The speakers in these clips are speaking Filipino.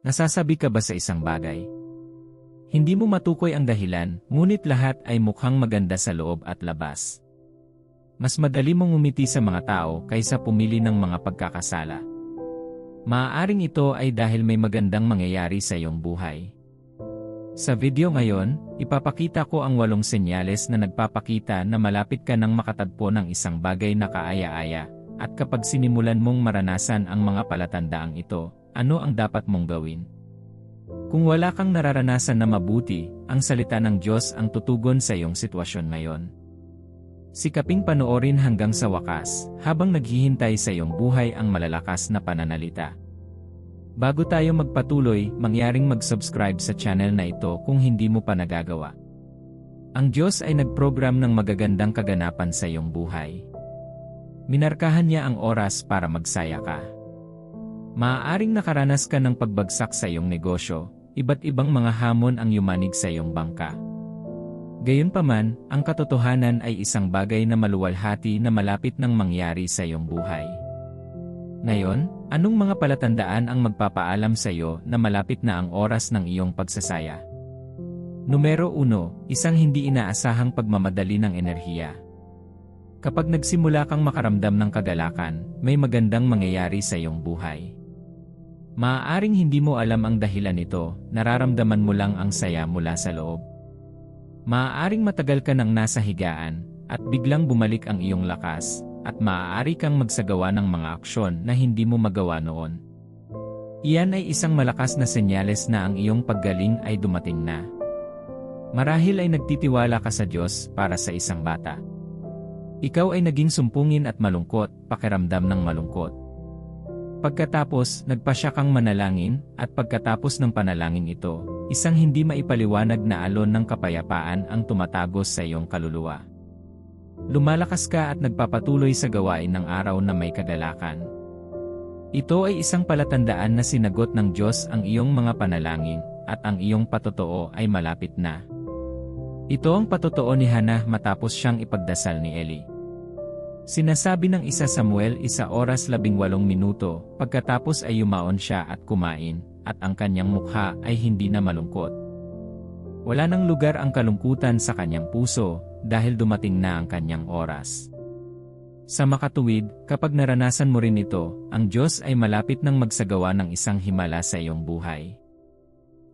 Nasasabi ka ba sa isang bagay? Hindi mo matukoy ang dahilan, ngunit lahat ay mukhang maganda sa loob at labas. Mas madali mong umiti sa mga tao kaysa pumili ng mga pagkakasala. Maaaring ito ay dahil may magandang mangyayari sa iyong buhay. Sa video ngayon, ipapakita ko ang walong senyales na nagpapakita na malapit ka nang makatagpo ng isang bagay na kaaya-aya, at kapag sinimulan mong maranasan ang mga palatandaang ito, ano ang dapat mong gawin? Kung wala kang nararanasan na mabuti, ang salita ng Diyos ang tutugon sa iyong sitwasyon ngayon. Sikaping panoorin hanggang sa wakas, habang naghihintay sa iyong buhay ang malalakas na pananalita. Bago tayo magpatuloy, mangyaring mag-subscribe sa channel na ito kung hindi mo pa nagagawa. Ang Diyos ay nagprogram ng magagandang kaganapan sa iyong buhay. Minarkahan niya ang oras para magsaya ka. Maaaring nakaranas ka ng pagbagsak sa iyong negosyo, iba't ibang mga hamon ang yumanig sa iyong bangka. Gayunpaman, ang katotohanan ay isang bagay na maluwalhati na malapit nang mangyari sa iyong buhay. Ngayon, anong mga palatandaan ang magpapaalam sa iyo na malapit na ang oras ng iyong pagsasaya? Numero 1, isang hindi inaasahang pagmamadali ng enerhiya. Kapag nagsimula kang makaramdam ng kagalakan, may magandang mangyayari sa iyong buhay. Maaaring hindi mo alam ang dahilan nito, nararamdaman mo lang ang saya mula sa loob. Maaaring matagal ka nang nasa higaan, at biglang bumalik ang iyong lakas, at maaari kang magsagawa ng mga aksyon na hindi mo magawa noon. Iyan ay isang malakas na senyales na ang iyong paggaling ay dumating na. Marahil ay nagtitiwala ka sa Diyos para sa isang bata. Ikaw ay naging sumpungin at malungkot, pakiramdam ng malungkot. Pagkatapos, nagpasya kang manalangin, at pagkatapos ng panalangin ito, isang hindi maipaliwanag na alon ng kapayapaan ang tumatagos sa iyong kaluluwa. Lumalakas ka at nagpapatuloy sa gawain ng araw na may kagalakan. Ito ay isang palatandaan na sinagot ng Diyos ang iyong mga panalangin, at ang iyong patotoo ay malapit na. Ito ang patotoo ni Hannah matapos siyang ipagdasal ni Eli. Sinasabi ng isa Samuel isa oras labing walong minuto, pagkatapos ay yumaon siya at kumain, at ang kanyang mukha ay hindi na malungkot. Wala nang lugar ang kalungkutan sa kanyang puso, dahil dumating na ang kanyang oras. Sa makatuwid, kapag naranasan mo rin ito, ang Diyos ay malapit nang magsagawa ng isang himala sa iyong buhay.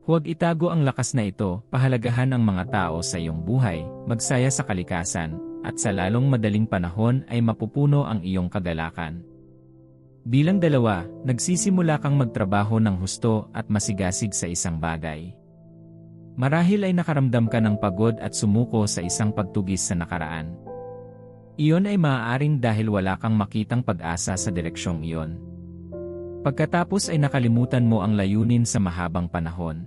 Huwag itago ang lakas na ito, pahalagahan ang mga tao sa iyong buhay, magsaya sa kalikasan, at sa lalong madaling panahon ay mapupuno ang iyong kagalakan. Bilang dalawa, nagsisimula kang magtrabaho ng husto at masigasig sa isang bagay. Marahil ay nakaramdam ka ng pagod at sumuko sa isang pagtugis sa nakaraan. Iyon ay maaaring dahil wala kang makitang pag-asa sa direksyong iyon. Pagkatapos ay nakalimutan mo ang layunin sa mahabang panahon.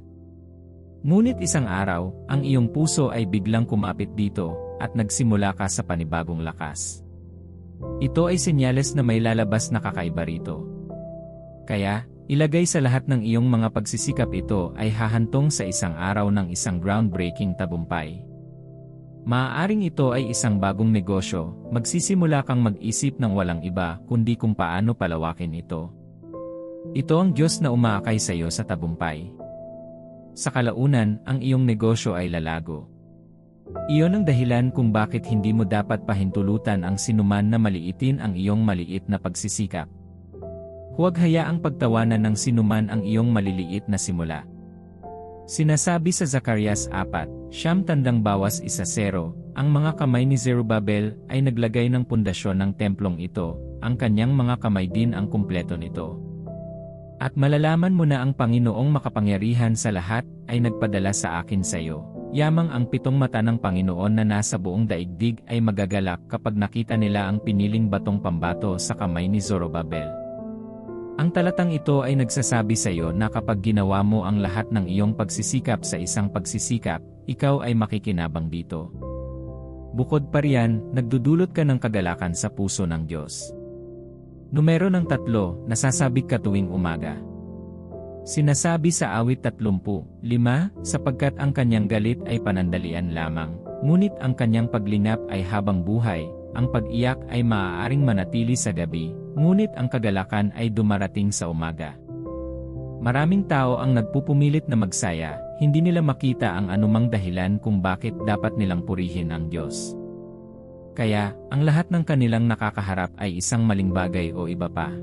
Ngunit isang araw, ang iyong puso ay biglang kumapit dito, at nagsimula ka sa panibagong lakas. Ito ay senyales na may lalabas na kakaiba rito. Kaya, ilagay sa lahat ng iyong mga pagsisikap ito ay hahantong sa isang araw ng isang groundbreaking tabumpay. Maaaring ito ay isang bagong negosyo, magsisimula kang mag-isip ng walang iba kundi kung paano palawakin ito. Ito ang Diyos na umaakay sa iyo sa tabumpay. Sa kalaunan, ang iyong negosyo ay lalago. Iyon ang dahilan kung bakit hindi mo dapat pahintulutan ang sinuman na maliitin ang iyong maliit na pagsisikap. Huwag hayaang pagtawanan ng sinuman ang iyong maliliit na simula. Sinasabi sa Zacarias 4, siyam tandang bawas isa zero, ang mga kamay ni Zerubabel ay naglagay ng pundasyon ng templong ito, ang kanyang mga kamay din ang kumpleto nito. At malalaman mo na ang Panginoong makapangyarihan sa lahat ay nagpadala sa akin sa iyo. Yamang ang pitong mata ng Panginoon na nasa buong daigdig ay magagalak kapag nakita nila ang piniling batong pambato sa kamay ni Zorobabel. Ang talatang ito ay nagsasabi sa iyo na kapag ginawa mo ang lahat ng iyong pagsisikap sa isang pagsisikap, ikaw ay makikinabang dito. Bukod pa riyan, nagdudulot ka ng kagalakan sa puso ng Diyos. Numero ng tatlo, nasasabik ka tuwing umaga. Sinasabi sa awit 35, sapagkat ang kanyang galit ay panandalian lamang, ngunit ang kanyang paglingap ay habang buhay, ang pag-iyak ay maaaring manatili sa gabi, ngunit ang kagalakan ay dumarating sa umaga. Maraming tao ang nagpupumilit na magsaya, hindi nila makita ang anumang dahilan kung bakit dapat nilang purihin ang Diyos. Kaya, ang lahat ng kanilang nakakaharap ay isang maling bagay o iba pa.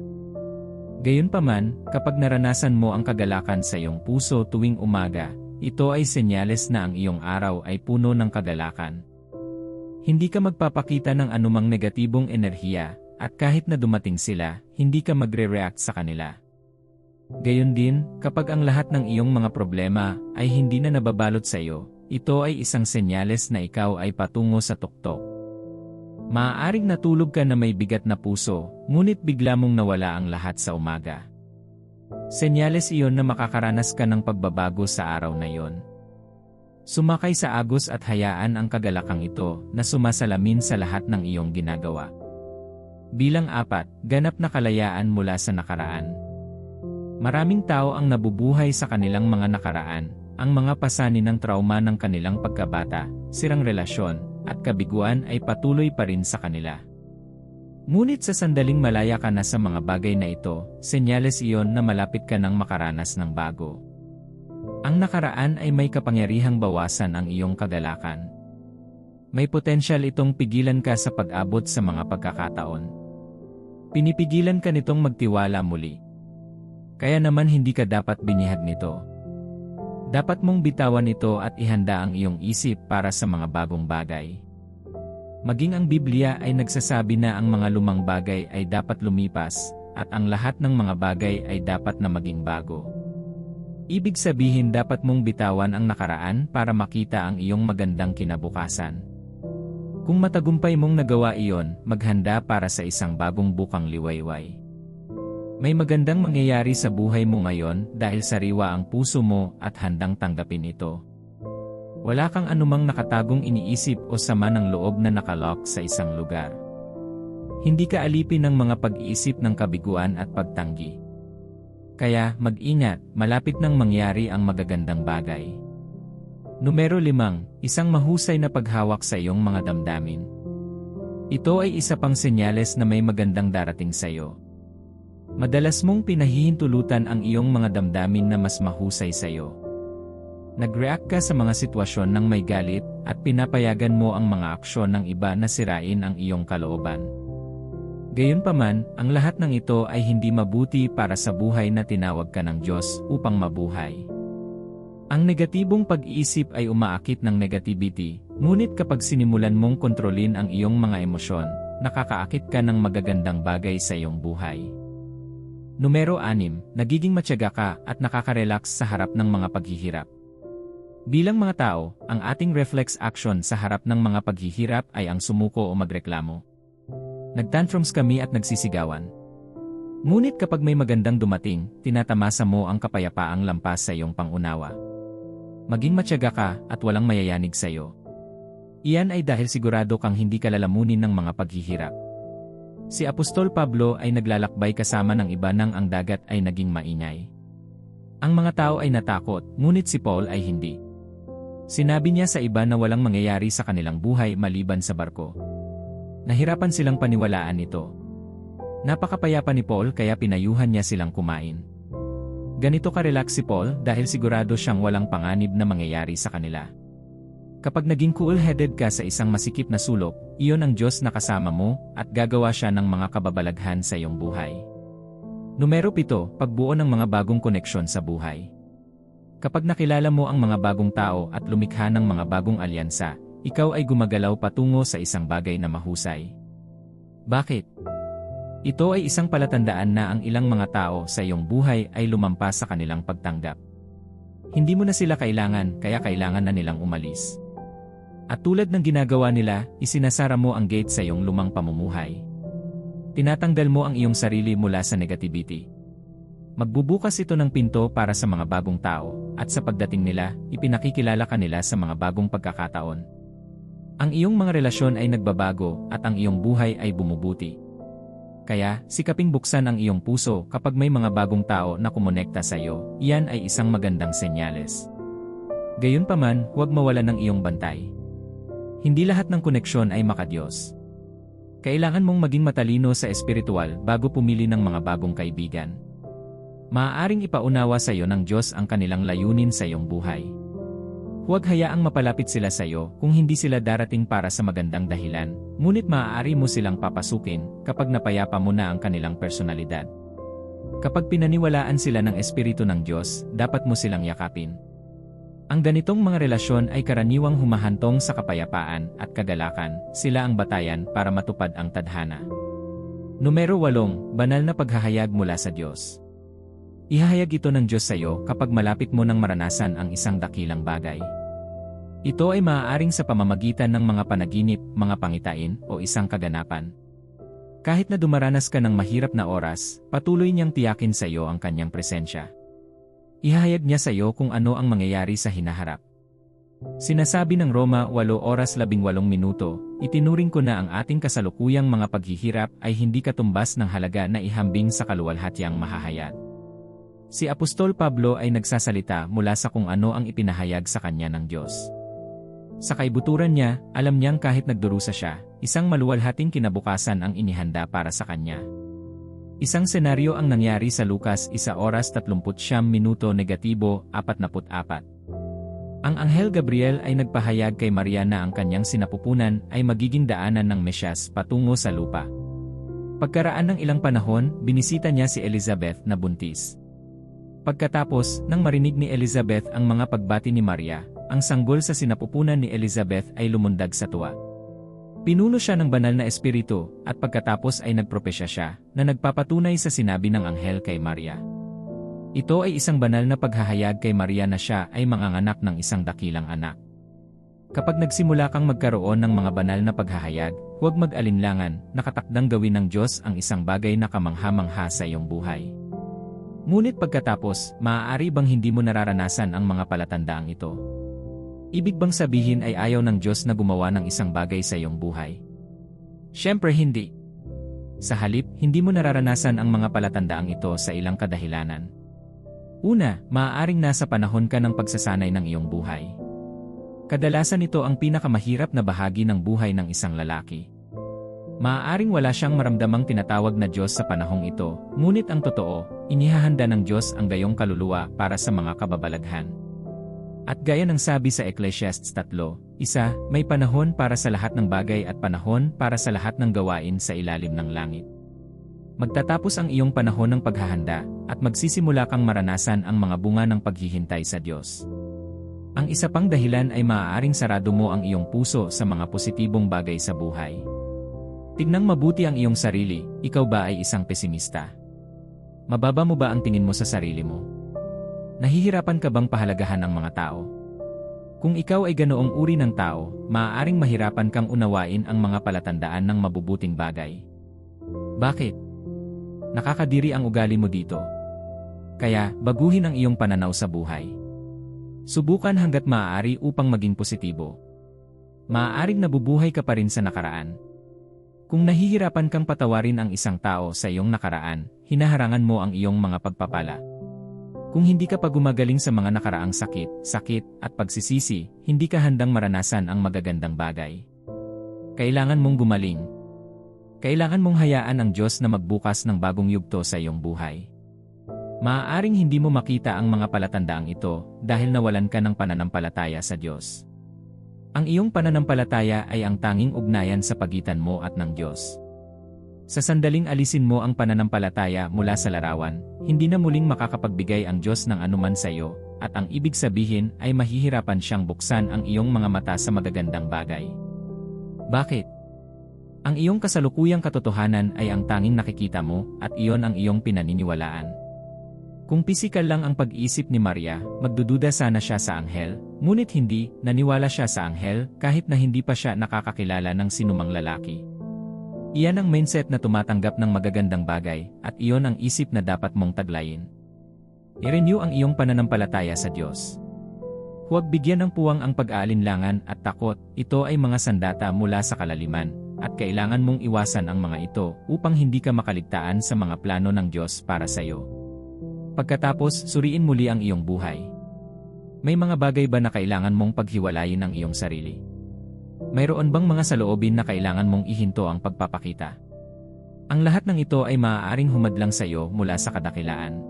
Gayunpaman, kapag naranasan mo ang kagalakan sa iyong puso tuwing umaga, ito ay senyales na ang iyong araw ay puno ng kagalakan. Hindi ka magpapakita ng anumang negatibong enerhiya, at kahit na dumating sila, hindi ka magre-react sa kanila. Gayon din, kapag ang lahat ng iyong mga problema ay hindi na nababalot sa iyo, ito ay isang senyales na ikaw ay patungo sa tuktok. Maaaring natulog ka na may bigat na puso, ngunit bigla mong nawala ang lahat sa umaga. Senyales iyon na makakaranas ka ng pagbabago sa araw na iyon. Sumakay sa agos at hayaan ang kagalakang ito na sumasalamin sa lahat ng iyong ginagawa. Bilang apat, ganap na kalayaan mula sa nakaraan. Maraming tao ang nabubuhay sa kanilang mga nakaraan, ang mga pasanin ng trauma ng kanilang pagkabata, sirang relasyon, at kabiguan ay patuloy pa rin sa kanila. Ngunit sa sandaling malaya ka na sa mga bagay na ito, senyales iyon na malapit ka nang makaranas ng bago. Ang nakaraan ay may kapangyarihang bawasan ang iyong kagalakan. May potensyal itong pigilan ka sa pag-abot sa mga pagkakataon. Pinipigilan ka nitong magtiwala muli, kaya naman hindi ka dapat binihag nito. Dapat mong bitawan ito at ihanda ang iyong isip para sa mga bagong bagay. Maging ang Biblia ay nagsasabi na ang mga lumang bagay ay dapat lumipas, at ang lahat ng mga bagay ay dapat na maging bago. Ibig sabihin dapat mong bitawan ang nakaraan para makita ang iyong magandang kinabukasan. Kung matagumpay mong nagawa iyon, maghanda para sa isang bagong bukang liwayway. May magandang mangyayari sa buhay mo ngayon dahil sariwa ang puso mo at handang tanggapin ito. Wala kang anumang nakatagong iniisip o sama ng loob na nakalock sa isang lugar. Hindi ka alipin ng mga pag-iisip ng kabiguan at pagtanggi. Kaya, mag-ingat, malapit nang mangyari ang magagandang bagay. Numero 5, isang mahusay na paghawak sa iyong mga damdamin. Ito ay isa pang senyales na may magandang darating sa iyo. Madalas mong pinahihintulutan ang iyong mga damdamin na mas mahusay sa iyo. Nag-react ka sa mga sitwasyon ng may galit at pinapayagan mo ang mga aksyon ng iba na sirain ang iyong kalooban. Gayunpaman, ang lahat ng ito ay hindi mabuti para sa buhay na tinawag ka ng Diyos upang mabuhay. Ang negatibong pag-iisip ay umaakit ng negativity, ngunit kapag sinimulan mong kontrolin ang iyong mga emosyon, nakakaakit ka ng magagandang bagay sa iyong buhay. Numero 6, nagiging matyaga ka at nakaka-relax sa harap ng mga paghihirap. Bilang mga tao, ang ating reflex action sa harap ng mga paghihirap ay ang sumuko o magreklamo. Nagtantrums kami at nagsisigawan. Ngunit kapag may magandang dumating, tinatamasa mo ang kapayapaang lampas sa iyong pangunawa. Maging matyaga ka at walang mayayanig sa iyo. Iyan ay dahil sigurado kang hindi ka lalamunin ng mga paghihirap. Si Apostol Pablo ay naglalakbay kasama ng iba nang ang dagat ay naging maingay. Ang mga tao ay natakot, ngunit si Paul ay hindi. Sinabi niya sa iba na walang mangyayari sa kanilang buhay maliban sa barko. Nahirapan silang paniwalaan ito. Napakapayapa ni Paul kaya pinayuhan niya silang kumain. Ganito ka-relax si Paul dahil sigurado siyang walang panganib na mangyayari sa kanila. Kapag naging cool-headed ka sa isang masikip na sulok, iyon ang Diyos na kasama mo at gagawa siya ng mga kababalaghan sa iyong buhay. Numero 7, pagbuo ng mga bagong koneksyon sa buhay. Kapag nakilala mo ang mga bagong tao at lumikha ng mga bagong alyansa, ikaw ay gumagalaw patungo sa isang bagay na mahusay. Bakit? Ito ay isang palatandaan na ang ilang mga tao sa iyong buhay ay lumampas sa kanilang pagtanggap. Hindi mo na sila kailangan kaya kailangan na nilang umalis. At tulad ng ginagawa nila, isinasara mo ang gate sa iyong lumang pamumuhay. Tinatanggal mo ang iyong sarili mula sa negativity. Magbubukas ito ng pinto para sa mga bagong tao, at sa pagdating nila, ipinakikilala ka nila sa mga bagong pagkakataon. Ang iyong mga relasyon ay nagbabago at ang iyong buhay ay bumubuti. Kaya, sikaping buksan ang iyong puso kapag may mga bagong tao na kumonekta sa iyo, iyan ay isang magandang senyales. Gayunpaman, huwag mawala ng iyong bantay. Hindi lahat ng koneksyon ay makadiyos. Kailangan mong maging matalino sa espiritual bago pumili ng mga bagong kaibigan. Maaaring ipaunawa sa iyo ng Diyos ang kanilang layunin sa iyong buhay. Huwag hayaang mapalapit sila sa iyo kung hindi sila darating para sa magandang dahilan, ngunit maaari mo silang papasukin kapag napayapa mo na ang kanilang personalidad. Kapag pinaniwalaan sila ng Espiritu ng Diyos, dapat mo silang yakapin. Ang ganitong mga relasyon ay karaniwang humahantong sa kapayapaan at kagalakan, sila ang batayan para matupad ang tadhana. Numero 8, banal na paghahayag mula sa Diyos. Ihahayag ito ng Diyos sa iyo kapag malapit mo nang maranasan ang isang dakilang bagay. Ito ay maaaring sa pamamagitan ng mga panaginip, mga pangitain, o isang kaganapan. Kahit na dumaranas ka ng mahirap na oras, patuloy niyang tiyakin sa iyo ang kanyang presensya. Ihahayag niya sa iyo kung ano ang mangyayari sa hinaharap. Sinasabi ng Roma 8 oras 18 minuto, itinuring ko na ang ating kasalukuyang mga paghihirap ay hindi katumbas ng halaga na ihambing sa kaluwalhatyang mahahayag. Si Apostol Pablo ay nagsasalita mula sa kung ano ang ipinahayag sa kanya ng Diyos. Sa kaibuturan niya, alam niyang kahit nagdurusa siya, isang maluwalhating kinabukasan ang inihanda para sa kanya. Isang senaryo ang nangyari sa Lucas 1 oras 39 minuto negatibo 44. Ang Anghel Gabriel ay nagpahayag kay Maria na ang kanyang sinapupunan ay magiging daanan ng Mesyas patungo sa lupa. Pagkaraan ng ilang panahon, binisita niya si Elizabeth na buntis. Pagkatapos, nang marinig ni Elizabeth ang mga pagbati ni Maria, ang sanggol sa sinapupunan ni Elizabeth ay lumundag sa tuwa. Pinuno siya ng banal na espiritu, at pagkatapos ay nagpropesya siya, na nagpapatunay sa sinabi ng anghel kay Maria. Ito ay isang banal na paghahayag kay Maria na siya ay manganganak ng isang dakilang anak. Kapag nagsimula kang magkaroon ng mga banal na paghahayag, huwag mag-alinlangan, nakatakdang gawin ng Diyos ang isang bagay na kamangha-mangha sa iyong buhay. Ngunit pagkatapos, maaari bang hindi mo nararanasan ang mga palatandaang ito? Ibig bang sabihin ay ayaw ng Diyos na gumawa ng isang bagay sa iyong buhay? Siyempre hindi. Sa halip, hindi mo nararanasan ang mga palatandaang ito sa ilang kadahilanan. Una, maaaring nasa panahon ka ng pagsasanay ng iyong buhay. Kadalasan ito ang pinakamahirap na bahagi ng buhay ng isang lalaki. Maaaring wala siyang maramdamang tinatawag na Diyos sa panahong ito, ngunit ang totoo, inihahanda ng Diyos ang gayong kaluluwa para sa mga kababalaghan. At gaya ng sabi sa Ecclesiastes 3, isa, may panahon para sa lahat ng bagay at panahon para sa lahat ng gawain sa ilalim ng langit. Magtatapos ang iyong panahon ng paghahanda, at magsisimula kang maranasan ang mga bunga ng paghihintay sa Diyos. Ang isa pang dahilan ay maaaring sarado mo ang iyong puso sa mga positibong bagay sa buhay. Tignang mabuti ang iyong sarili, ikaw ba ay isang pesimista? Mababa mo ba ang tingin mo sa sarili mo? Nahihirapan ka bang pahalagahan ang mga tao? Kung ikaw ay ganoong uri ng tao, maaaring mahirapan kang unawain ang mga palatandaan ng mabubuting bagay. Bakit? Nakakadiri ang ugali mo dito. Kaya, baguhin ang iyong pananaw sa buhay. Subukan hanggat maaari upang maging positibo. Maaaring nabubuhay ka pa rin sa nakaraan, kung nahihirapan kang patawarin ang isang tao sa iyong nakaraan, hinaharangan mo ang iyong mga pagpapala. Kung hindi ka pa gumagaling sa mga nakaraang sakit, sakit, at pagsisisi, hindi ka handang maranasan ang magagandang bagay. Kailangan mong gumaling. Kailangan mong hayaan ang Diyos na magbukas ng bagong yugto sa iyong buhay. Maaaring hindi mo makita ang mga palatandaang ito dahil nawalan ka ng pananampalataya sa Diyos. Ang iyong pananampalataya ay ang tanging ugnayan sa pagitan mo at ng Diyos. Sa sandaling alisin mo ang pananampalataya mula sa larawan, hindi na muling makakapagbigay ang Diyos ng anuman sa iyo, at ang ibig sabihin ay mahihirapan siyang buksan ang iyong mga mata sa magagandang bagay. Bakit? Ang iyong kasalukuyang katotohanan ay ang tanging nakikita mo, at iyon ang iyong pinaniniwalaan. Kung pisikal lang ang pag-iisip ni Maria, magdududa sana siya sa anghel, ngunit hindi, naniwala siya sa anghel kahit na hindi pa siya nakakakilala ng sinumang lalaki. Iyan ang mindset na tumatanggap ng magagandang bagay, at iyon ang isip na dapat mong taglayin. I-renew ang iyong pananampalataya sa Diyos. Huwag bigyan ng puwang ang pag-aalinlangan at takot, ito ay mga sandata mula sa kalaliman, at kailangan mong iwasan ang mga ito upang hindi ka makaligtaan sa mga plano ng Diyos para sa iyo. Pagkatapos, suriin muli ang iyong buhay. May mga bagay ba na kailangan mong paghiwalayin ang iyong sarili? Mayroon bang mga saloobin na kailangan mong ihinto ang pagpapakita? Ang lahat ng ito ay maaaring humadlang sa iyo mula sa kadakilaan.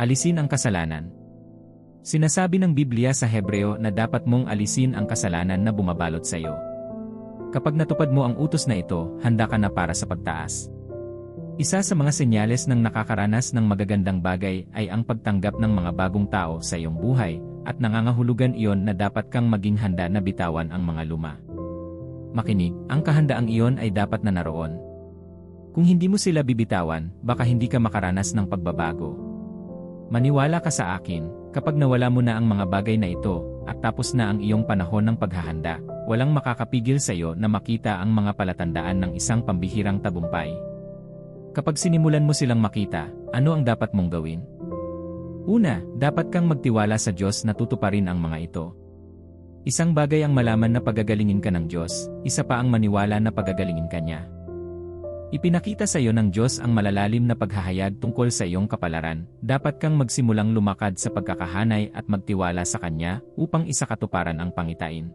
Alisin ang kasalanan. Sinasabi ng Biblia sa Hebreo na dapat mong alisin ang kasalanan na bumabalot sa iyo. Kapag natupad mo ang utos na ito, handa ka na para sa pagtaas. Isa sa mga senyales ng nakakaranas ng magagandang bagay ay ang pagtanggap ng mga bagong tao sa iyong buhay, at nangangahulugan iyon na dapat kang maging handa na bitawan ang mga luma. Makinig, ang kahandaang iyon ay dapat na naroon. Kung hindi mo sila bibitawan, baka hindi ka makaranas ng pagbabago. Maniwala ka sa akin, kapag nawala mo na ang mga bagay na ito, at tapos na ang iyong panahon ng paghahanda, walang makakapigil sa iyo na makita ang mga palatandaan ng isang pambihirang tagumpay. Kapag sinimulan mo silang makita, ano ang dapat mong gawin? Una, dapat kang magtiwala sa Diyos na tutuparin ang mga ito. Isang bagay ang malaman na pagagalingin ka ng Diyos, isa pa ang maniwala na pagagalingin ka niya. Ipinakita sa iyo ng Diyos ang malalalim na paghahayag tungkol sa iyong kapalaran, dapat kang magsimulang lumakad sa pagkakahanay at magtiwala sa Kanya upang isakatuparan ang pangitain.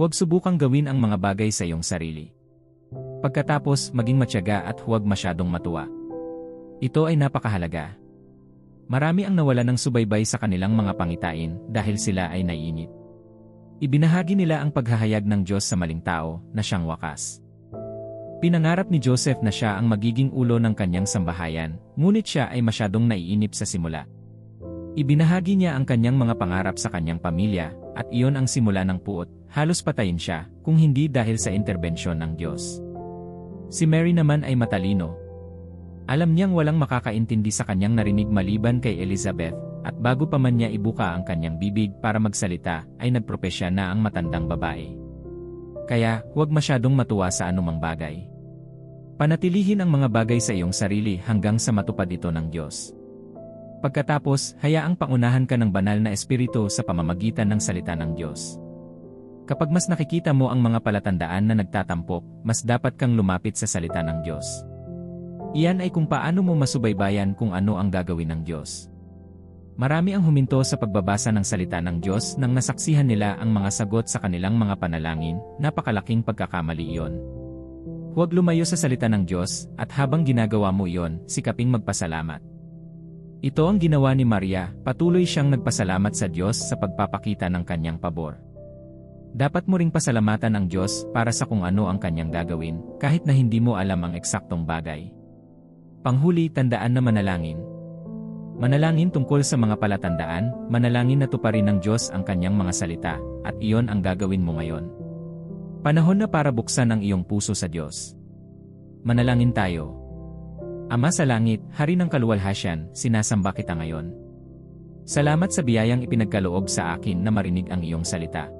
Huwag subukang gawin ang mga bagay sa iyong sarili. Pagkatapos, maging matyaga at huwag masyadong matuwa. Ito ay napakahalaga. Marami ang nawala ng subaybay sa kanilang mga pangitain dahil sila ay naiinit. Ibinahagi nila ang paghahayag ng Diyos sa maling tao na siyang wakas. Pinangarap ni Joseph na siya ang magiging ulo ng kanyang sambahayan, ngunit siya ay masyadong naiinip sa simula. Ibinahagi niya ang kanyang mga pangarap sa kanyang pamilya, at iyon ang simula ng puot, halos patayin siya, kung hindi dahil sa interbensyon ng Diyos. Si Mary naman ay matalino. Alam niyang walang makakaintindi sa kanyang narinig maliban kay Elizabeth, at bago pa man niya ibuka ang kanyang bibig para magsalita, ay nagpropesya na ang matandang babae. Kaya, huwag masyadong matuwa sa anumang bagay. Panatilihin ang mga bagay sa iyong sarili hanggang sa matupad ito ng Diyos. Pagkatapos, hayaang pangunahan ka ng banal na espiritu sa pamamagitan ng salita ng Diyos. Kapag mas nakikita mo ang mga palatandaan na nagtatampok, mas dapat kang lumapit sa salita ng Diyos. Iyan ay kung paano mo masubaybayan kung ano ang gagawin ng Diyos. Marami ang huminto sa pagbabasa ng salita ng Diyos nang nasaksihan nila ang mga sagot sa kanilang mga panalangin, napakalaking pagkakamali iyon. Huwag lumayo sa salita ng Diyos, at habang ginagawa mo iyon, sikaping magpasalamat. Ito ang ginawa ni Maria, patuloy siyang nagpasalamat sa Diyos sa pagpapakita ng kanyang pabor. Dapat mo ring pasalamatan ang Diyos para sa kung ano ang kanyang gagawin, kahit na hindi mo alam ang eksaktong bagay. Panghuli, tandaan na manalangin, Manalangin tungkol sa mga palatandaan, manalangin na tuparin ng Diyos ang kanyang mga salita, at iyon ang gagawin mo ngayon. Panahon na para buksan ang iyong puso sa Diyos. Manalangin tayo. Ama sa langit, Hari ng kaluwalhasyan, sinasamba kita ngayon. Salamat sa biyayang ipinagkaloob sa akin na marinig ang iyong salita.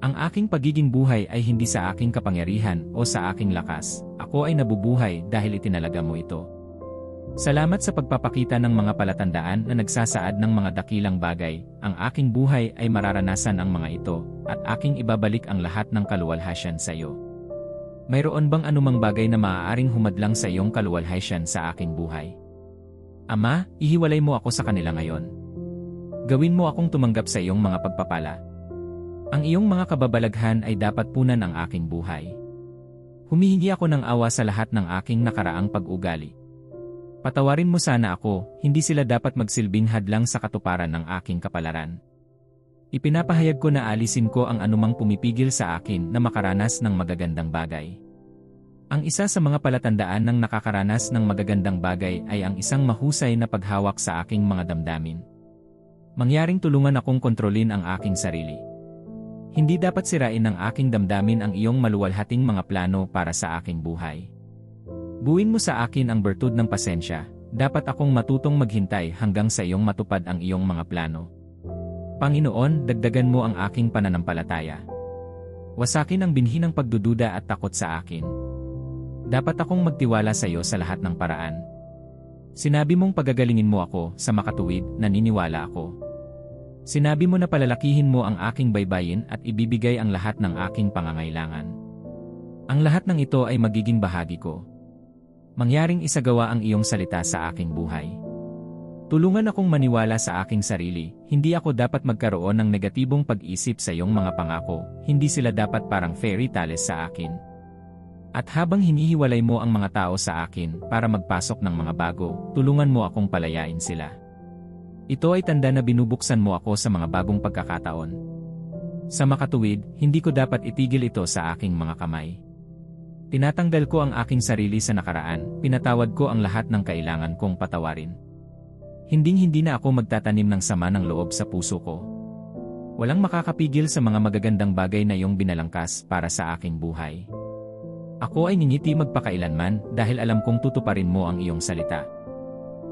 Ang aking pagiging buhay ay hindi sa aking kapangyarihan o sa aking lakas, ako ay nabubuhay dahil itinalaga mo ito. Salamat sa pagpapakita ng mga palatandaan na nagsasaad ng mga dakilang bagay, ang aking buhay ay mararanasan ang mga ito, at aking ibabalik ang lahat ng kaluwalhasyan sa iyo. Mayroon bang anumang bagay na maaaring humadlang sa iyong kaluwalhasyan sa aking buhay? Ama, ihiwalay mo ako sa kanila ngayon. Gawin mo akong tumanggap sa iyong mga pagpapala. Ang iyong mga kababalaghan ay dapat punan ang aking buhay. Humihingi ako ng awa sa lahat ng aking nakaraang pag-ugali. Patawarin mo sana ako, hindi sila dapat magsilbing hadlang sa katuparan ng aking kapalaran. Ipinapahayag ko na alisin ko ang anumang pumipigil sa akin na makaranas ng magagandang bagay. Ang isa sa mga palatandaan ng nakakaranas ng magagandang bagay ay ang isang mahusay na paghawak sa aking mga damdamin. Mangyaring tulungan akong kontrolin ang aking sarili. Hindi dapat sirain ng aking damdamin ang iyong maluwalhating mga plano para sa aking buhay. Buin mo sa akin ang bertud ng pasensya, dapat akong matutong maghintay hanggang sa iyong matupad ang iyong mga plano. Panginoon, dagdagan mo ang aking pananampalataya. Wasakin ang binhi ng pagdududa at takot sa akin. Dapat akong magtiwala sa iyo sa lahat ng paraan. Sinabi mong pagagalingin mo ako sa makatuwid, naniniwala ako. Sinabi mo na palalakihin mo ang aking baybayin at ibibigay ang lahat ng aking pangangailangan. Ang lahat ng ito ay magiging bahagi ko mangyaring isagawa ang iyong salita sa aking buhay. Tulungan akong maniwala sa aking sarili, hindi ako dapat magkaroon ng negatibong pag-isip sa iyong mga pangako, hindi sila dapat parang fairy tales sa akin. At habang hinihiwalay mo ang mga tao sa akin para magpasok ng mga bago, tulungan mo akong palayain sila. Ito ay tanda na binubuksan mo ako sa mga bagong pagkakataon. Sa makatuwid, hindi ko dapat itigil ito sa aking mga kamay. Tinatanggal ko ang aking sarili sa nakaraan, pinatawad ko ang lahat ng kailangan kong patawarin. Hinding-hindi na ako magtatanim ng sama ng loob sa puso ko. Walang makakapigil sa mga magagandang bagay na iyong binalangkas para sa aking buhay. Ako ay ningiti magpakailanman dahil alam kong tutuparin mo ang iyong salita.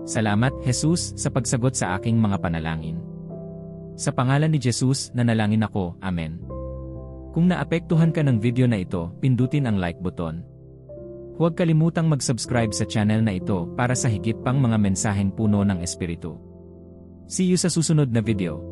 Salamat, Jesus, sa pagsagot sa aking mga panalangin. Sa pangalan ni Jesus, nanalangin ako, Amen. Kung naapektuhan ka ng video na ito, pindutin ang like button. Huwag kalimutang mag-subscribe sa channel na ito para sa higit pang mga mensaheng puno ng Espiritu. See you sa susunod na video.